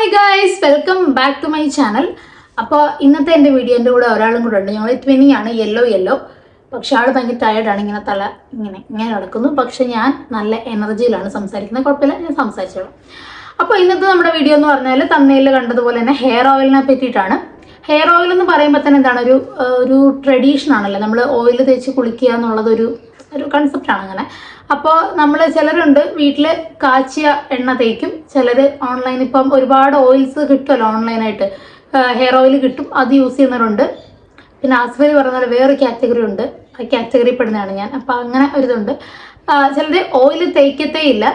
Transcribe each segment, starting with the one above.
Hi guys welcome back to my channel അപ്പോൾ ഇന്നത്തെ എന്റെ വീഡിയോ എന്റെ കൂടെ ഒരാളും കൂടെ ഉണ്ട്. ഞങ്ങൾ ട്വിനിങ് ആണ് യെല്ലോ യെല്ലോ പക്ഷെ ആൾ ഭയങ്കര ടയർഡാണ് ഇങ്ങനെ തല ഇങ്ങനെ ഇങ്ങനെ നടക്കുന്നു. പക്ഷെ ഞാൻ നല്ല എനർജിയിലാണ് സംസാരിക്കുന്നത്. കുഴപ്പമില്ല ഞാൻ സംസാരിച്ചോളാം. അപ്പോൾ ഇന്നത്തെ നമ്മുടെ വീഡിയോ എന്ന് പറഞ്ഞാൽ തന്നയിൽ കണ്ടതുപോലെ തന്നെ ഹെയർ ഓയിലിനെ പറ്റിയിട്ടാണ്. ഹെയർ ഓയിൽ എന്ന് പറയുമ്പോൾ തന്നെ എന്താണ്? ഒരു ഒരു ട്രഡീഷൻ ആണല്ലോ. നമ്മൾ ഓയിൽ തേച്ച് കുളിക്കുക എന്നുള്ളത് ഒരു കൺസെപ്റ്റാണ് അങ്ങനെ. അപ്പോൾ നമ്മൾ ചിലരുണ്ട് വീട്ടിൽ കാച്ചിയ എണ്ണ തേക്കും ചിലർ ഓൺലൈൻ ഇപ്പം ഒരുപാട് ഓയിൽസ് കിട്ടുമല്ലോ ഓൺലൈനായിട്ട് ഹെയർ ഓയിൽ കിട്ടും അത് യൂസ് ചെയ്യുന്നവരുണ്ട്. പിന്നെ ആസ്വരി പറഞ്ഞ പോലെ വേറൊരു കാറ്റഗറി ഉണ്ട്. ആ കാറ്റഗറി പെടുന്നതാണ് ഞാൻ. അപ്പോൾ അങ്ങനെ ഒരിതുണ്ട് ചിലർ ഓയിൽ തേക്കത്തേ ഇല്ല.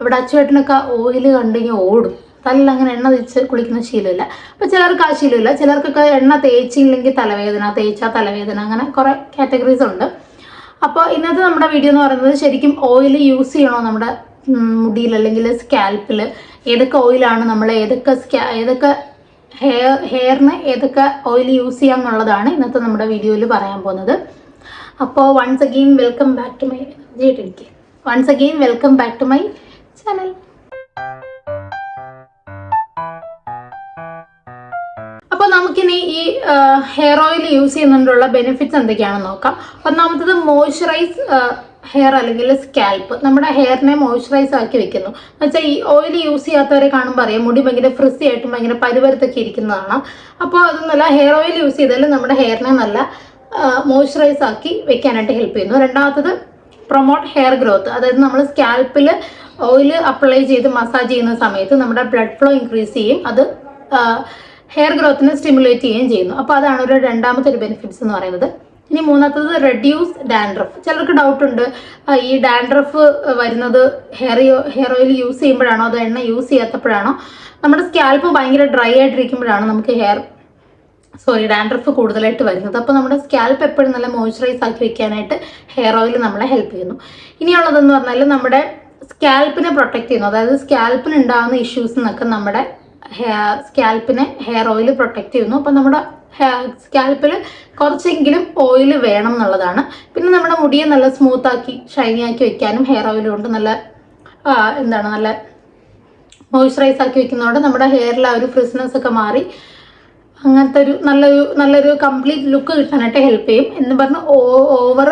ഇവിടെ അച്ചുവേട്ടനൊക്കെ ഓയിൽ കണ്ടെങ്കിൽ ഓടും. തലയിൽ അങ്ങനെ എണ്ണ തേച്ച് കുളിക്കുന്ന ശീലമില്ല. അപ്പോൾ ചിലർക്ക് ആ ശീലമില്ല. ചിലർക്കൊക്കെ എണ്ണ തേച്ചില്ലെങ്കിൽ തലവേദന തേച്ചാൽ തലവേദന അങ്ങനെ കുറേ കാറ്റഗറീസ് ഉണ്ട്. അപ്പോൾ ഇന്നത്തെ നമ്മുടെ വീഡിയോ എന്ന് പറയുന്നത് ശരിക്കും ഓയിൽ യൂസ് ചെയ്യണോ നമ്മുടെ മുടിയിൽ അല്ലെങ്കിൽ സ്കാൽപ്പിൽ ഏതൊക്കെ ഓയിലാണ് നമ്മൾ ഏതൊക്കെ സ്കാ ഏതൊക്കെ ഹെയർ ഹെയറിന് ഏതൊക്കെ ഓയിൽ യൂസ് ചെയ്യാം എന്നുള്ളതാണ് ഇന്നത്തെ നമ്മുടെ വീഡിയോയിൽ പറയാൻ പോകുന്നത്. അപ്പോൾ once again welcome back to my എനിക്ക് once again welcome back to my channel നമുക്കിനി ഈ ഹെയർ ഓയിൽ യൂസ് ചെയ്യുന്നതുകൊണ്ടുള്ള ബെനിഫിറ്റ്സ് എന്തൊക്കെയാണെന്ന് നോക്കാം. ഒന്നാമത്തത് മോയ്സ്ചറൈസ് ഹെയർ അല്ലെങ്കിൽ സ്കാൽപ്പ് നമ്മുടെ ഹെയറിനെ മോയ്സ്ചറൈസ് ആക്കി വെക്കുന്നു. എന്നുവെച്ചാൽ ഈ ഓയിൽ യൂസ് ചെയ്യാത്തവരെ കാണുമ്പോൾ അറിയാം മുടി ഭയങ്കര ഫ്രിസി ആയിട്ടും ഭയങ്കര പരുവരത്തൊക്കെ ഇരിക്കുന്നതാണ്. അപ്പോൾ അതൊന്നുമല്ല ഹെയർ ഓയിൽ യൂസ് ചെയ്താൽ നമ്മുടെ ഹെയറിനെ നല്ല മോയ്സ്ചറൈസ് ആക്കി വെക്കാനായിട്ട് ഹെൽപ്പ് ചെയ്യുന്നു. രണ്ടാമത്തത് പ്രൊമോട്ട് ഹെയർ ഗ്രോത്ത് അതായത് നമ്മൾ സ്കാൽപ്പിൽ ഓയിൽ അപ്ലൈ ചെയ്ത് മസാജ് ചെയ്യുന്ന സമയത്ത് നമ്മുടെ ബ്ലഡ് ഫ്ലോ ഇൻക്രീസ് ചെയ്യും. അത് ഹെയർ ഗ്രോത്തിനെ സ്റ്റിമുലേറ്റ് ചെയ്യുകയും ചെയ്യുന്നു. അപ്പോൾ അതാണ് ഒരു രണ്ടാമത്തെ ഒരു ബെനിഫിറ്റ്സ് എന്ന് പറയുന്നത്. ഇനി മൂന്നാമത്തത് റെഡ്യൂസ് ഡാൻഡ്രഫ് ചിലർക്ക് ഡൗട്ട് ഉണ്ട്. ഈ ഡാൻഡ്രഫ് വരുന്നത് ഹെയർ ഹെയർ ഓയിൽ യൂസ് ചെയ്യുമ്പോഴാണോ അതോ എണ്ണ യൂസ് ചെയ്യാത്തപ്പോഴാണോ? നമ്മുടെ സ്കാൽപ്പ് ഭയങ്കര ഡ്രൈ ആയിട്ടിരിക്കുമ്പോഴാണ് നമുക്ക് ഹെയർ സോറി ഡാൻഡ്രഫ് കൂടുതലായിട്ട് വരുന്നത്. അപ്പോൾ നമ്മുടെ സ്കാൽപ്പ് എപ്പോഴും നല്ല മോയ്സ്ചറൈസ് ആക്കി വെക്കാനായിട്ട് ഹെയർ ഓയിൽ നമ്മളെ ഹെൽപ്പ് ചെയ്യുന്നു. ഇനിയുള്ളതെന്ന് പറഞ്ഞാൽ നമ്മുടെ സ്കാൽപ്പിനെ പ്രൊട്ടക്ട് ചെയ്യുന്നു. അതായത് സ്കാൽപ്പിന് ഉണ്ടാകുന്ന ഇഷ്യൂസ് നിന്നൊക്കെ നമ്മുടെ സ്കാൽപ്പിനെ ഹെയർ ഓയിൽ പ്രൊട്ടക്റ്റ് ചെയ്യുന്നു. അപ്പം നമ്മുടെ സ്കാൽപ്പിൽ കുറച്ചെങ്കിലും ഓയിൽ വേണം എന്നുള്ളതാണ്. പിന്നെ നമ്മുടെ മുടിയെ നല്ല സ്മൂത്ത് ആക്കി ഷൈനി ആക്കി വെക്കാനും ഹെയർ ഓയിൽ കൊണ്ട് നല്ല എന്താണ് നല്ല മോയ്സ്ചറൈസ് ആക്കി വെക്കുന്നതുകൊണ്ട് നമ്മുടെ ഹെയറിൽ ആ ഒരു ഫ്രിസ്നെസ് ഒക്കെ മാറി. അങ്ങനത്തെ ഒരു നല്ലൊരു നല്ലൊരു കംപ്ലീറ്റ് ലുക്ക് കിട്ടാനായിട്ട് ഹെൽപ്പ് ചെയ്യും. എന്ന് പറഞ്ഞ് ഓവർ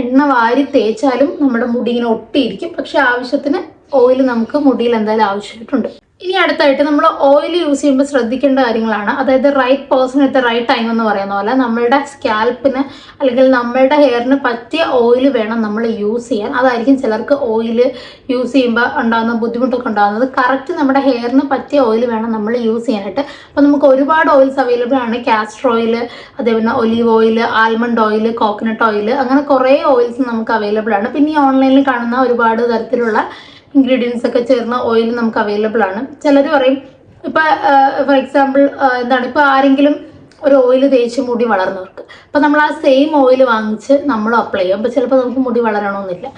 എണ്ണ വാരി തേച്ചാലും നമ്മുടെ മുടി ഇങ്ങനെ ഒട്ടിയിരിക്കും. പക്ഷെ ആവശ്യത്തിന് ഓയിൽ നമുക്ക് മുടിയിൽ എന്തായാലും ആവശ്യമായിട്ടുണ്ട്. ഇനി അടുത്തായിട്ട് നമ്മൾ ഓയിൽ യൂസ് ചെയ്യുമ്പോൾ ശ്രദ്ധിക്കേണ്ട കാര്യങ്ങളാണ്. അതായത് right person at right time എന്ന് പറയുന്ന പോലെ നമ്മളുടെ സ്കാൽപ്പിന് അല്ലെങ്കിൽ നമ്മളുടെ ഹെയറിന് പറ്റിയ ഓയിൽ വേണം നമ്മൾ യൂസ് ചെയ്യാൻ. അതായിരിക്കും ചിലർക്ക് ഓയിൽ യൂസ് ചെയ്യുമ്പോൾ ഉണ്ടാകുന്ന ബുദ്ധിമുട്ടൊക്കെ ഉണ്ടാകുന്നത്. കറക്റ്റ് നമ്മുടെ ഹെയറിന് പറ്റിയ ഓയിൽ വേണം നമ്മൾ യൂസ് ചെയ്യാനായിട്ട്. അപ്പോൾ നമുക്ക് ഒരുപാട് ഓയിൽസ് അവൈലബിൾ ആണ്. കാസ്റ്റർ ഓയിൽ അതേപോലെ olive oil almond oil coconut oil അങ്ങനെ കുറേ ഓയിൽസ് നമുക്ക് അവൈലബിൾ ആണ്. പിന്നെ ഈ ഓൺലൈനിൽ കാണുന്ന ഒരുപാട് തരത്തിലുള്ള ഇൻഗ്രീഡിയൻസ് ഒക്കെ ചേർന്ന ഓയിൽ നമുക്ക് അവൈലബിൾ ആണ്. ചിലർ പറയും ഇപ്പം ഫോർ എക്സാമ്പിൾ എന്താണ് ഇപ്പൊ ആരെങ്കിലും ഒരു ഓയിൽ തേച്ച് മുടി വളർന്നവർക്ക്. അപ്പം നമ്മൾ ആ സെയിം ഓയിൽ വാങ്ങിച്ച് നമ്മൾ അപ്ലൈ ചെയ്യും. അപ്പോൾ ചിലപ്പോൾ നമുക്ക് മുടി വളരണമെന്നില്ല.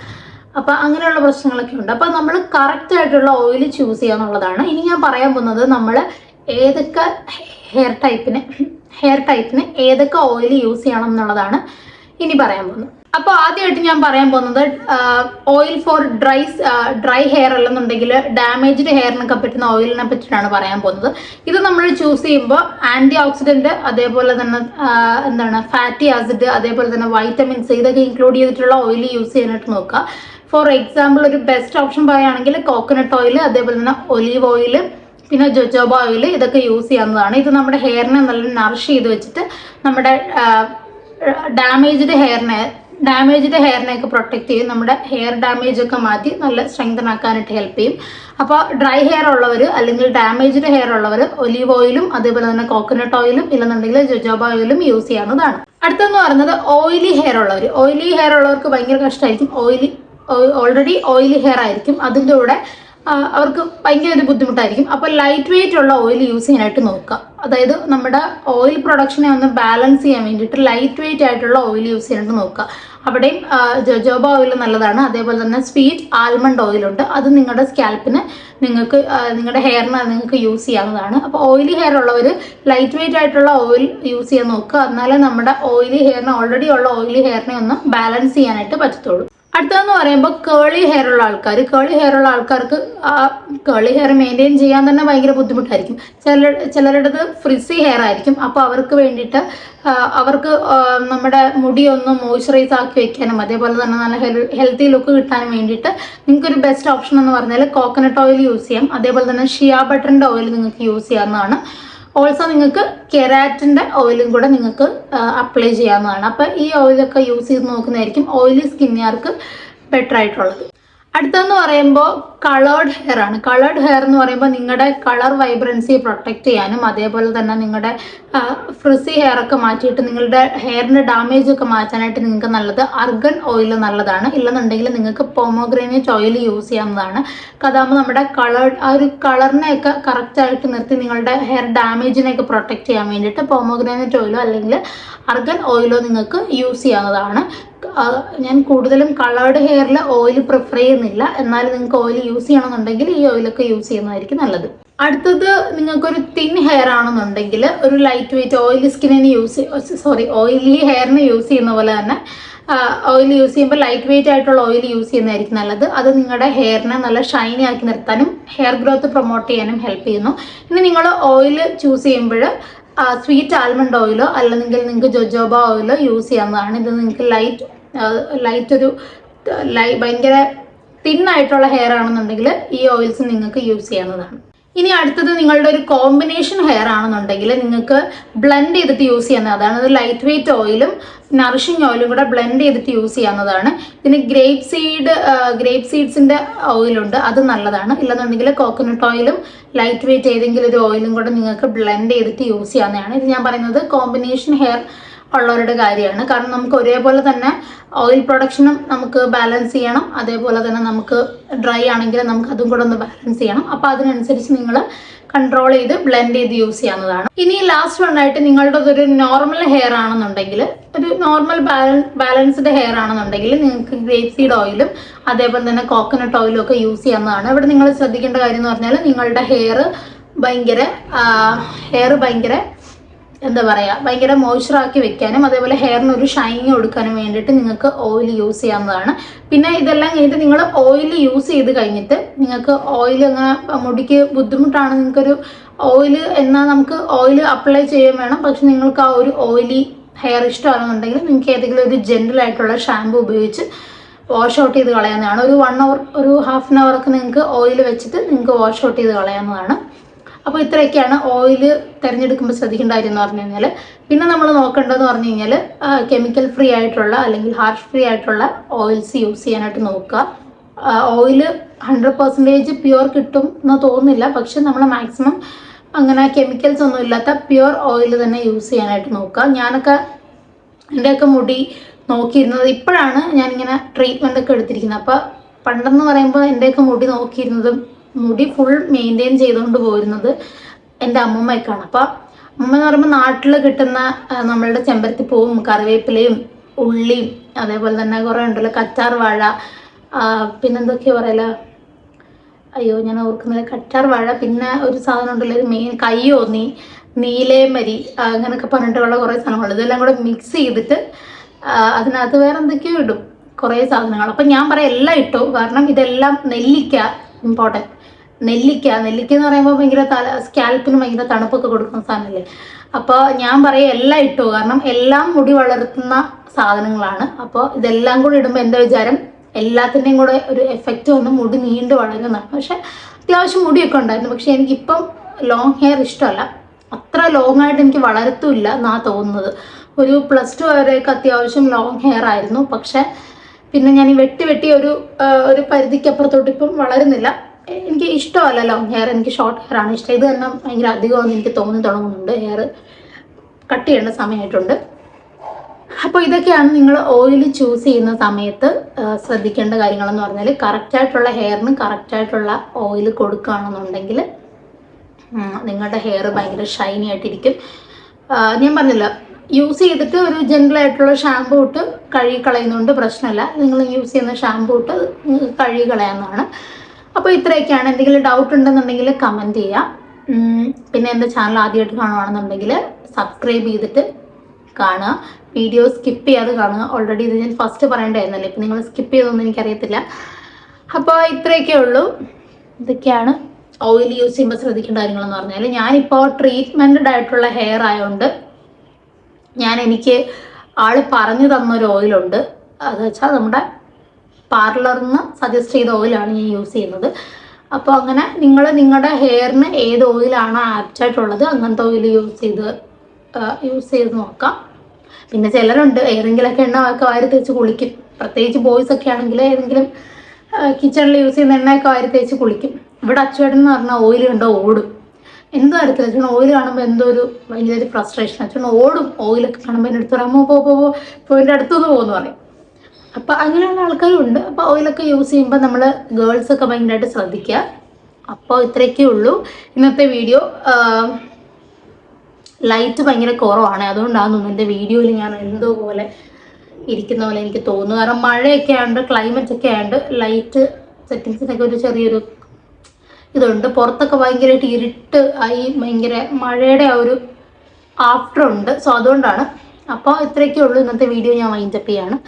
അപ്പോൾ അങ്ങനെയുള്ള പ്രശ്നങ്ങളൊക്കെ ഉണ്ട്. അപ്പോൾ നമ്മൾ കറക്റ്റ് ആയിട്ടുള്ള ഓയിൽ ചൂസ് ചെയ്യുക എന്നുള്ളതാണ്. ഇനി ഞാൻ പറയാൻ പോകുന്നത് നമ്മൾ ഏതൊക്കെ ഹെയർ ടൈപ്പിന് ഹെയർ ടൈപ്പിന് ഏതൊക്കെ ഓയിൽ യൂസ് ചെയ്യണം എന്നുള്ളതാണ് ഇനി പറയാൻ പോകുന്നത്. അപ്പോൾ ആദ്യമായിട്ട് ഞാൻ പറയാൻ പോകുന്നത് oil for dry dry hair അല്ലെന്നുണ്ടെങ്കിൽ ഡാമേജ്ഡ് ഹെയറിനൊക്കെ പറ്റുന്ന ഓയിലിനെ പറ്റിയിട്ടാണ് പറയാൻ പോകുന്നത്. ഇത് നമ്മൾ ചൂസ് ചെയ്യുമ്പോൾ ആന്റി ഓക്സിഡന്റ് അതേപോലെ തന്നെ എന്താണ് ഫാറ്റി ആസിഡ് അതേപോലെ തന്നെ വൈറ്റമിൻസ് ഇതൊക്കെ ഇൻക്ലൂഡ് ചെയ്തിട്ടുള്ള ഓയിൽ യൂസ് ചെയ്യാനായിട്ട് നോക്കുക. ഫോർ എക്സാമ്പിൾ ഒരു ബെസ്റ്റ് ഓപ്ഷൻ പറയുകയാണെങ്കിൽ കോക്കനട്ട് ഓയിൽ അതേപോലെ തന്നെ ഒലീവ് ഓയിൽ പിന്നെ ജൊജോബ ഓയിൽ ഇതൊക്കെ യൂസ് ചെയ്യാവുന്നതാണ്. ഇത് നമ്മുടെ ഹെയറിനെ നല്ല നറിഷ് ചെയ്ത് വെച്ചിട്ട് നമ്മുടെ ഡാമേജ്ഡ് ഹെയറിനെ ഡാമേജ്ഡ് ഹെയറിനെയൊക്കെ പ്രൊട്ടക്ട് ചെയ്യും. നമ്മുടെ ഹെയർ ഡാമേജ് ഒക്കെ മാറ്റി നല്ല സ്ട്രെങ്തൻ ആക്കാനായിട്ട് ഹെൽപ്പ് ചെയ്യും. അപ്പോൾ ഡ്രൈ ഹെയർ ഉള്ളവർ അല്ലെങ്കിൽ ഡാമേജ്ഡ് ഹെയർ ഉള്ളവർ ഒലീവ് ഓയിലും അതേപോലെ തന്നെ കോക്കനട്ട് ഓയിലും ഇല്ലെന്നുണ്ടെങ്കിൽ ജൊജോബ ഓയിലും യൂസ് ചെയ്യാവുന്നതാണ്. അടുത്തെന്ന് പറയുന്നത് ഓയിലി ഹെയർ ഉള്ളവർ ഓയിലി ഹെയർ ഉള്ളവർക്ക് ഭയങ്കര കഷ്ടമായിരിക്കും ഓയിലി ഓൾറെഡി ഓയിലി ഹെയർ ആയിരിക്കും. അതിന്റെ കൂടെ അവർക്ക് ഭയങ്കര ഒരു ബുദ്ധിമുട്ടായിരിക്കും. അപ്പോൾ ലൈറ്റ് വെയിറ്റ് ഉള്ള ഓയിൽ യൂസ് ചെയ്യാനായിട്ട് നോക്കുക. അതായത് നമ്മുടെ ഓയിൽ പ്രൊഡക്ഷനെ ഒന്ന് ബാലൻസ് ചെയ്യാൻ വേണ്ടിയിട്ട് ലൈറ്റ് വെയിറ്റ് ആയിട്ടുള്ള ഓയിൽ യൂസ് ചെയ്യാനായിട്ട് നോക്കുക. അവിടെയും ജോജോബ ഓയിൽ നല്ലതാണ്. അതേപോലെ തന്നെ സ്വീറ്റ് ആൽമണ്ട് ഓയിലുണ്ട് അത് നിങ്ങളുടെ സ്കാൽപ്പിന് നിങ്ങൾക്ക് നിങ്ങളുടെ ഹെയറിന് നിങ്ങൾക്ക് യൂസ് ചെയ്യാവുന്നതാണ്. അപ്പോൾ ഓയിലി ഹെയർ ഉള്ളവർ ലൈറ്റ് വെയിറ്റ് ആയിട്ടുള്ള ഓയിൽ യൂസ് ചെയ്യാൻ നോക്കുക. എന്നാലേ നമ്മുടെ ഓയിലി ഹെയറിന് ഓൾറെഡി ഉള്ള ഓയിലി ഹെയറിനെ ഒന്ന് ബാലൻസ് ചെയ്യാനായിട്ട് പറ്റത്തുള്ളൂ. അടുത്തതെന്ന് പറയുമ്പോൾ കേളി ഹെയർ ഉള്ള ആൾക്കാർ കേളി ഹെയർ ഉള്ള ആൾക്കാർക്ക് ആ കേളി ഹെയർ മെയിന്റെയിൻ ചെയ്യാൻ തന്നെ ഭയങ്കര ബുദ്ധിമുട്ടായിരിക്കും. ചില ചിലരുടേത് ഫ്രിസി ഹെയർ ആയിരിക്കും. അപ്പോൾ അവർക്ക് വേണ്ടിയിട്ട് അവർക്ക് നമ്മുടെ മുടി ഒന്ന് മോയ്സ്ചറൈസ് ആക്കി വെക്കാനും അതേപോലെ തന്നെ നല്ല ഹെൽത്തി ലുക്ക് കിട്ടാനും വേണ്ടിയിട്ട് നിങ്ങൾക്ക് ഒരു ബെസ്റ്റ് ഓപ്ഷൻ എന്ന് പറഞ്ഞാൽ കോക്കനട്ട് ഓയിൽ യൂസ് ചെയ്യാം. അതേപോലെ തന്നെ ഷിയ ബട്ടറിന്റെ ഓയിൽ നിങ്ങൾക്ക് യൂസ് ചെയ്യാവുന്നതാണ്. ഓൾസോ നിങ്ങൾക്ക് കെരാറ്റിന്റെ ഓയിലും കൂടെ നിങ്ങൾക്ക് അപ്ലൈ ചെയ്യാവുന്നതാണ്. അപ്പോൾ ഈ ഓയിലൊക്കെ യൂസ് ചെയ്ത് നോക്കുന്നതായിരിക്കും ഓയിലി സ്കിന്നുകാർക്ക് ബെറ്റർ ആയിട്ടുള്ളത്. അടുത്തെന്ന് പറയുമ്പോൾ കളേർഡ് ഹെയർ ആണ്. കളേർഡ് ഹെയർ എന്ന് പറയുമ്പോൾ നിങ്ങളുടെ കളർ വൈബ്രൻസി പ്രൊട്ടക്റ്റ് ചെയ്യാനും അതേപോലെ തന്നെ നിങ്ങളുടെ ഫ്രിസി ഹെയർ ഒക്കെ മാറ്റിയിട്ട് നിങ്ങളുടെ ഹെയറിന്റെ ഡാമേജ് ഒക്കെ മാറ്റാനായിട്ട് നിങ്ങൾക്ക് നല്ലത് അർഗൻ ഓയിൽ നല്ലതാണ്. ഇല്ലെന്നുണ്ടെങ്കിൽ നിങ്ങൾക്ക് പോമോഗ്രാനൈറ്റ് ഓയിൽ യൂസ് ചെയ്യാവുന്നതാണ്. അതാകുമ്പോൾ നമ്മുടെ കളർ ആ ഒരു കളറിനെയൊക്കെ കറക്റ്റായിട്ട് നിർത്തി നിങ്ങളുടെ ഹെയർ ഡാമേജിനെയൊക്കെ പ്രൊട്ടക്റ്റ് ചെയ്യാൻ വേണ്ടിയിട്ട് പോമോഗ്രാനൈറ്റ് ഓയിലോ അല്ലെങ്കിൽ അർഗൻ ഓയിലോ നിങ്ങൾക്ക് യൂസ് ചെയ്യാവുന്നതാണ്. ഞാൻ കൂടുതലും കളേർഡ് ഹെയറിൽ ഓയിൽ പ്രിഫർ ചെയ്യുന്നില്ല. എന്നാൽ നിങ്ങൾക്ക് ഓയിൽ യൂസ് ചെയ്യണമെന്നുണ്ടെങ്കിൽ ഈ ഓയിലൊക്കെ യൂസ് ചെയ്യുന്നതായിരിക്കും നല്ലത്. അടുത്തത് നിങ്ങൾക്കൊരു തിൻ ഹെയർ ആണെന്നുണ്ടെങ്കിൽ ഒരു ലൈറ്റ് വെയിറ്റ് ഓയിലി സ്കിന്നിന് യൂസ് സോറി ഓയിലി ഹെയറിന് യൂസ് ചെയ്യുന്ന പോലെ തന്നെ ഓയിൽ യൂസ് ചെയ്യുമ്പോൾ ലൈറ്റ് വെയിറ്റ് ആയിട്ടുള്ള ഓയിൽ യൂസ് ചെയ്യുന്നതായിരിക്കും നല്ലത്. അത് നിങ്ങളുടെ ഹെയറിനെ നല്ല ഷൈനി ആക്കി നിർത്താനും ഹെയർ ഗ്രോത്ത് പ്രൊമോട്ട് ചെയ്യാനും ഹെൽപ്പ് ചെയ്യുന്നു. ഇനി നിങ്ങൾ ഓയിൽ ചൂസ് ചെയ്യുമ്പോൾ സ്വീറ്റ് ആൽമണ്ട് ഓയിലോ അല്ലെങ്കിൽ നിങ്ങൾക്ക് ജൊജോബ ഓയിലോ യൂസ് ചെയ്യാവുന്നതാണ്. ഇത് നിങ്ങൾക്ക് ലൈറ്റ് ലൈറ്റ് ഒരു ലൈ ഭയങ്കര തിന്നായിട്ടുള്ള ഹെയർ ആണെന്നുണ്ടെങ്കിൽ ഈ ഓയിൽസ് നിങ്ങൾക്ക് യൂസ് ചെയ്യാവുന്നതാണ്. ഇനി അടുത്തത് നിങ്ങളുടെ ഒരു കോമ്പിനേഷൻ ഹെയർ ആണെന്നുണ്ടെങ്കിൽ നിങ്ങൾക്ക് ബ്ലെൻഡ് ചെയ്തിട്ട് യൂസ് ചെയ്യുന്നത് അതാണ് അത് ലൈറ്റ് വെയിറ്റ് ഓയിലും നറിഷിങ് ഓയിലും കൂടെ ബ്ലെൻഡ് ചെയ്തിട്ട് യൂസ് ചെയ്യാവുന്നതാണ്. പിന്നെ ഗ്രേപ്പ് സീഡ് ഗ്രേപ്പ് സീഡ്സിന്റെ ഓയിലുണ്ട് അത് നല്ലതാണ്. ഇല്ലെന്നുണ്ടെങ്കിൽ കോക്കനട്ട് ഓയിലും ലൈറ്റ് വെയിറ്റ് ഏതെങ്കിലും ഒരു ഓയിലും കൂടെ നിങ്ങൾക്ക് ബ്ലെൻഡ് ചെയ്തിട്ട് യൂസ് ചെയ്യാവുന്നതാണ്. ഇത് ഞാൻ പറയുന്നത് കോമ്പിനേഷൻ ഹെയർ ഉള്ളവരുടെ കാര്യമാണ്. കാരണം നമുക്ക് ഒരേപോലെ തന്നെ ഓയിൽ പ്രൊഡക്ഷനും നമുക്ക് ബാലൻസ് ചെയ്യണം. അതേപോലെ തന്നെ നമുക്ക് ഡ്രൈ ആണെങ്കിൽ നമുക്ക് അതും കൂടെ ഒന്ന് ബാലൻസ് ചെയ്യണം. അപ്പോൾ അതിനനുസരിച്ച് നിങ്ങൾ കൺട്രോൾ ചെയ്ത് ബ്ലെൻഡ് ചെയ്ത് യൂസ് ചെയ്യാവുന്നതാണ്. ഇനി ലാസ്റ്റ് വൺ ആയിട്ട് നിങ്ങളുടെ ഒരു നോർമൽ ഹെയർ ആണെന്നുണ്ടെങ്കിൽ ഒരു നോർമൽ ബാലൻസ്ഡ് ഹെയർ ആണെന്നുണ്ടെങ്കിൽ നിങ്ങൾക്ക് ഗ്രേപ്പ് സീഡ് ഓയിലും അതേപോലെ തന്നെ കോക്കനട്ട് ഓയിലും ഒക്കെ യൂസ് ചെയ്യാവുന്നതാണ്. ഇവിടെ നിങ്ങൾ ശ്രദ്ധിക്കേണ്ട കാര്യം എന്ന് പറഞ്ഞാൽ നിങ്ങളുടെ ഹെയർ ഭയങ്കര ഹെയർ ഭയങ്കര എന്താ പറയുക ഭയങ്കര മോയ്സ്ചറാക്കി വെക്കാനും അതേപോലെ ഹെയറിന് ഒരു ഷൈനിങ് കൊടുക്കാനും വേണ്ടിയിട്ട് നിങ്ങൾക്ക് ഓയിൽ യൂസ് ചെയ്യാവുന്നതാണ്. പിന്നെ ഇതെല്ലാം കഴിഞ്ഞിട്ട് നിങ്ങൾ ഓയിൽ യൂസ് ചെയ്ത് കഴിഞ്ഞിട്ട് നിങ്ങൾക്ക് ഓയിൽ അങ്ങനെ മുടിക്ക് ബുദ്ധിമുട്ടാണ് നിങ്ങൾക്കൊരു ഓയിൽ എന്നാൽ നമുക്ക് ഓയിൽ അപ്ലൈ ചെയ്യാൻ വേണം. പക്ഷെ നിങ്ങൾക്ക് ആ ഒരു ഓയിലി ഹെയർ ഇഷ്ടമാണെന്നുണ്ടെങ്കിൽ നിങ്ങൾക്ക് ഏതെങ്കിലും ഒരു ജെൻറൽ ആയിട്ടുള്ള ഷാമ്പു ഉപയോഗിച്ച് വാഷ് ഔട്ട് ചെയ്ത് കളയാവുന്നതാണ്. ഒരു വൺ അവർ ഒരു ഹാഫ് ആൻ അവർ ഒക്കെ നിങ്ങൾക്ക് ഓയിൽ വെച്ചിട്ട് നിങ്ങൾക്ക് വാഷ് ഔട്ട് ചെയ്ത് കളയാവുന്നതാണ്. അപ്പോൾ ഇത്രയൊക്കെയാണ് ഓയിൽ തിരഞ്ഞെടുക്കുമ്പോൾ ശ്രദ്ധിക്കേണ്ട കാര്യം എന്ന് പറഞ്ഞു കഴിഞ്ഞാൽ പിന്നെ നമ്മൾ നോക്കേണ്ടതെന്ന് പറഞ്ഞു കഴിഞ്ഞാൽ കെമിക്കൽ ഫ്രീ ആയിട്ടുള്ള അല്ലെങ്കിൽ ഹാർഷ് ഫ്രീ ആയിട്ടുള്ള ഓയിൽസ് യൂസ് ചെയ്യാനായിട്ട് നോക്കുക. ഓയിൽ ഹൺഡ്രഡ് പെർസെന്റേജ് പ്യുവർ കിട്ടും എന്ന് തോന്നുന്നില്ല. പക്ഷെ നമ്മൾ മാക്സിമം അങ്ങനെ കെമിക്കൽസ് ഒന്നും ഇല്ലാത്ത പ്യുവർ ഓയിൽ തന്നെ യൂസ് ചെയ്യാനായിട്ട് നോക്കുക. ഞാനൊക്കെ എന്റെയൊക്കെ മുടി നോക്കിയിരുന്നത് ഇപ്പോഴാണ് ഞാനിങ്ങനെ ട്രീറ്റ്മെന്റ് ഒക്കെ എടുത്തിരിക്കുന്നത്. അപ്പോൾ പണ്ടെന്ന് പറയുമ്പോൾ എന്റെയൊക്കെ മുടി നോക്കിയിരുന്നതും മുടി ഫുൾ മെയിന്റെയിൻ ചെയ്തുകൊണ്ട് പോരുന്നത് എന്റെ അമ്മൂമ്മയൊക്കെയാണ്. അപ്പം അമ്മ എന്ന് പറയുമ്പോൾ നാട്ടിൽ കിട്ടുന്ന നമ്മളുടെ ചെമ്പരത്തിപ്പൂവും കറിവേപ്പിലയും ഉള്ളിയും അതേപോലെ തന്നെ കുറേ ഉണ്ടല്ലോ കറ്റാർ വാഴ പിന്നെന്തൊക്കെയാ പറയല? അയ്യോ ഞാൻ ഓർക്കുന്നില്ല. കറ്റാർ വാഴ പിന്നെ ഒരു സാധനം ഉണ്ടല്ലോ ഒരു മെയിൻ കയ്യോന്നി നീലേമരി അങ്ങനെയൊക്കെ പറഞ്ഞിട്ടുള്ള കുറേ സാധനങ്ങൾ ഇതെല്ലാം കൂടെ മിക്സ് ചെയ്തിട്ട് അതിനകത്ത് വേറെ എന്തൊക്കെയോ ഇടും കുറേ സാധനങ്ങൾ. അപ്പം ഞാൻ പറയാം എല്ലാം ഇട്ടു. കാരണം ഇതെല്ലാം നെല്ലിക്ക ഇമ്പോർട്ടന്റ് നെല്ലിക്ക നെല്ലിക്ക എന്ന് പറയുമ്പോൾ ഭയങ്കര തല സ്കാൽപ്പിന് ഭയങ്കര തണുപ്പൊക്കെ കൊടുക്കുന്ന സാധനമല്ലേ? അപ്പോൾ ഞാൻ പറയും എല്ലാം ഇട്ടു. കാരണം എല്ലാം മുടി വളർത്തുന്ന സാധനങ്ങളാണ്. അപ്പോൾ ഇതെല്ലാം കൂടി ഇടുമ്പോൾ എന്റെ വിചാരം എല്ലാത്തിന്റെയും കൂടെ ഒരു എഫക്റ്റ് വന്ന് മുടി നീണ്ടു വളരുന്നതാണ്. പക്ഷെ അത്യാവശ്യം മുടിയൊക്കെ ഉണ്ടായിരുന്നു. പക്ഷെ എനിക്കിപ്പം ലോങ് ഹെയർ ഇഷ്ടമല്ല. അത്ര ലോങ് ആയിട്ട് എനിക്ക് വളരത്തുമില്ല എന്നാ തോന്നുന്നത്. ഒരു പ്ലസ് ടു വരെയൊക്കെ അത്യാവശ്യം ലോങ് ഹെയർ ആയിരുന്നു. പക്ഷെ പിന്നെ ഞാൻ ഈ വെട്ടി വെട്ടി ഒരു ഒരു പരിധിക്ക് അപ്പുറത്തോട്ട് ഇപ്പം വളരുന്നില്ല. എനിക്ക് ഇഷ്ടമല്ല ലോങ് ഹെയർ എനിക്ക് ഷോർട്ട് ഹെയർ ആണ് ഇഷ്ടം. ഇത് തന്നെ ഭയങ്കര അധികമെന്ന് എനിക്ക് തോന്നി തുടങ്ങുന്നുണ്ട് ഹെയർ കട്ട് ചെയ്യേണ്ട സമയമായിട്ടുണ്ട്. അപ്പോൾ ഇതൊക്കെയാണ് നിങ്ങൾ ഓയിൽ ചൂസ് ചെയ്യുന്ന സമയത്ത് ശ്രദ്ധിക്കേണ്ട കാര്യങ്ങളെന്ന് പറഞ്ഞാൽ കറക്റ്റായിട്ടുള്ള ഹെയറിന് കറക്റ്റായിട്ടുള്ള ഓയിൽ കൊടുക്കുകയാണെന്നുണ്ടെങ്കിൽ നിങ്ങളുടെ ഹെയർ ഭയങ്കര ഷൈനി ആയിട്ടിരിക്കും. ഞാൻ പറഞ്ഞില്ല യൂസ് ചെയ്തിട്ട് ഒരു ജെൻറൽ ആയിട്ടുള്ള ഷാമ്പു ഇട്ട് കഴുകി കളയുന്നതുകൊണ്ട് പ്രശ്നമില്ല. നിങ്ങൾ യൂസ് ചെയ്യുന്ന ഷാമ്പു ഇട്ട് കഴുകി കളയാവുന്നതാണ്. അപ്പോൾ ഇത്രയൊക്കെയാണ്. എന്തെങ്കിലും ഡൗട്ട് ഉണ്ടെന്നുണ്ടെങ്കിൽ കമന്റ് ചെയ്യാം. പിന്നെ എന്റെ ചാനൽ ആദ്യമായിട്ട് കാണുകയാണെന്നുണ്ടെങ്കിൽ സബ്സ്ക്രൈബ് ചെയ്തിട്ട് കാണുക. വീഡിയോ സ്കിപ്പ് ചെയ്യാതെ കാണുക. ഓൾറെഡി ഇത് ഞാൻ ഫസ്റ്റ് പറയേണ്ടതായിരുന്നല്ലേ. ഇപ്പം നിങ്ങൾ സ്കിപ്പ് ചെയ്തൊന്നും എനിക്കറിയത്തില്ല. അപ്പോൾ ഇത്രയൊക്കെ ഉള്ളൂ. ഇതൊക്കെയാണ്. ഓയിൽ യൂസ് ചെയ്യുമ്പോൾ ശ്രദ്ധിക്കേണ്ട കാര്യങ്ങളെന്ന് പറഞ്ഞാൽ ഞാനിപ്പോൾ ട്രീറ്റ്മെന്റഡ് ആയിട്ടുള്ള ഹെയർ ആയതുകൊണ്ട് ഞാൻ എനിക്ക് ആൾ പറഞ്ഞു തന്നൊരു ഓയിലുണ്ട് അത് വെച്ചാൽ നമ്മുടെ പാർലറിൽ സജസ്റ്റ് ചെയ്ത ഓയിലാണ് ഞാൻ യൂസ് ചെയ്യുന്നത്. അപ്പോൾ അങ്ങനെ നിങ്ങൾ നിങ്ങളുടെ ഹെയറിന് ഏത് ഓയിലാണ് ആപ്റ്റായിട്ടുള്ളത് അങ്ങനത്തെ ഓയിൽ യൂസ് ചെയ്ത് യൂസ് ചെയ്ത് നോക്കാം. പിന്നെ ചിലരുണ്ട് ഏതെങ്കിലുമൊക്കെ എണ്ണ ഒക്കെ വാരി തേച്ച് കുളിക്കും. പ്രത്യേകിച്ച് ബോയ്സ് ഒക്കെ ആണെങ്കിൽ ഏതെങ്കിലും കിച്ചണിൽ യൂസ് ചെയ്യുന്ന എണ്ണയൊക്കെ വാരി തേച്ച് കുളിക്കും. ഇവിടെ അച്ചുവേടൻ എന്ന് പറഞ്ഞാൽ ഓയിൽ കണ്ടോ ഓടും. എന്തോ അറിയത്തില്ല അച്ഛൻ ഓയിൽ കാണുമ്പോൾ എന്തോ ഒരു വലിയൊരു ഫ്രസ്ട്രേഷൻ അച്ഛൻ ഓടും ഓയിലൊക്കെ കാണുമ്പോൾ എന്റെ അടുത്ത് പറയുമ്പോൾ പോ പോ പോ എന്റെ അടുത്തുനിന്ന് പോകുമെന്ന് പറയും. അപ്പോൾ അങ്ങനെയുള്ള ആൾക്കാരും ഉണ്ട് അപ്പോൾ ഓയിലൊക്കെ യൂസ് ചെയ്യുമ്പോൾ നമ്മൾ ഗേൾസ് ഒക്കെ ഭയങ്കരമായിട്ട് ശ്രദ്ധിക്കുക അപ്പോൾ ഇത്രയൊക്കെ ഉള്ളൂ. ഇന്നത്തെ വീഡിയോ ലൈറ്റ് ഭയങ്കര കുറവാണ്. അതുകൊണ്ടാണ് എന്റെ വീഡിയോയിൽ ഞാൻ എന്തോ പോലെ ഇരിക്കുന്ന പോലെ എനിക്ക് തോന്നുന്നു. കാരണം മഴയൊക്കെ ആയതുകൊണ്ട് ക്ലൈമറ്റ് ഒക്കെ ആയതുകൊണ്ട് ലൈറ്റ് സെറ്റിങ്സിനൊക്കെ ഒരു ചെറിയൊരു ഇതുണ്ട്. പുറത്തൊക്കെ ഭയങ്കരമായിട്ട് ഇരുട്ട് ആയി ഭയങ്കര മഴയുടെ ആ ഒരു ആഫ്റ്റർ ഉണ്ട്. സോ അതുകൊണ്ടാണ്. അപ്പോൾ ഇത്രയൊക്കെ ഉള്ളൂ ഇന്നത്തെ വീഡിയോ ഞാൻ വൈൻഡപ്പ് ചെയ്യാണ്.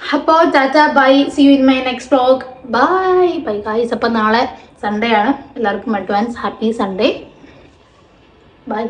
അപ്പോൾ tata bye. See you in my next vlog bye bye guys അപ്പോൾ നാളെ സൺഡേ ആണ്. എല്ലാവർക്കും അഡ്വാൻസ് ഹാപ്പി സൺഡേ ബൈ